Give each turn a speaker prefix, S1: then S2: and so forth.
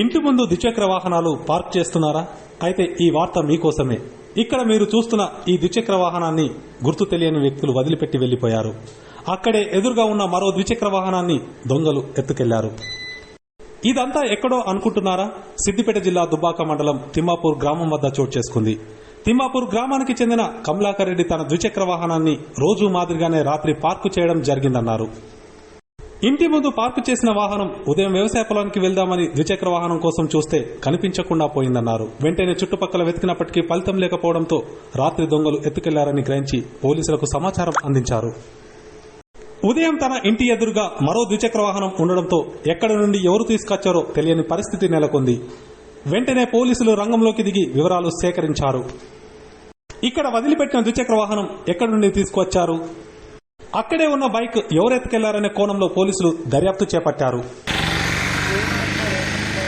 S1: ఇంటి ముందు ద్విచక్ర వాహనాలు పార్క్ చేస్తున్నారా? అయితే ఈ వార్త మీకోసమే. ఇక్కడ మీరు చూస్తున్న ఈ ద్విచక్ర వాహనాన్ని గుర్తు తెలియని వ్యక్తులు వదిలిపెట్టి వెళ్ళిపోయారు అక్కడే ఎదురుగా ఉన్న మరో ద్విచక్ర వాహనాన్ని దొంగలు ఎత్తుకెళ్ళారు. ఇదంతా ఎక్కడో అనుకుంటున్నారా? సిద్దిపేట జిల్లా దుబ్బాక మండలం తిమ్మాపూర్ గ్రామం వద్ద చోటు చేసుకుంది. తిమ్మాపూర్ గ్రామానికి చెందిన కమలాకర్ రెడ్డి తన ద్విచక్ర వాహనాన్ని రోజు మాదిరిగానే రాత్రి పార్కు చేయడం జరిగిందన్నారు. ఇంటి ముందు పార్కు చేసిన వాహనం ఉదయం వ్యవసాయ పొలానికి వెళ్దామని ద్విచక్ర వాహనం కోసం చూస్తే కనిపించకుండా పోయిందన్నారు. వెంటనే చుట్టుపక్కల వెతికినప్పటికీ ఫలితం లేకపోవడంతో రాత్రి దొంగలు ఎత్తుకెళ్ళారని గ్రహించి పోలీసులకు సమాచారం అందించారు. ఉదయం తన ఇంటి ఎదురుగా మరో ద్విచక్ర వాహనం ఉండడంతో ఎక్కడి నుండి ఎవరు తీసుకొచ్చారో తెలియని పరిస్థితి నెలకొంది. వెంటనే పోలీసులు రంగంలోకి దిగి వివరాలు సేకరించారు. ఇక్కడ వదిలిపెట్టిన ద్విచక్ర వాహనం ఎక్కడి నుండి తీసుకువచ్చారు అక్కడే ఉన్న బైక్ ఎవరెత్తుకెళ్ళారనే కోణంలో పోలీసులు దర్యాప్తు చేపట్టారు.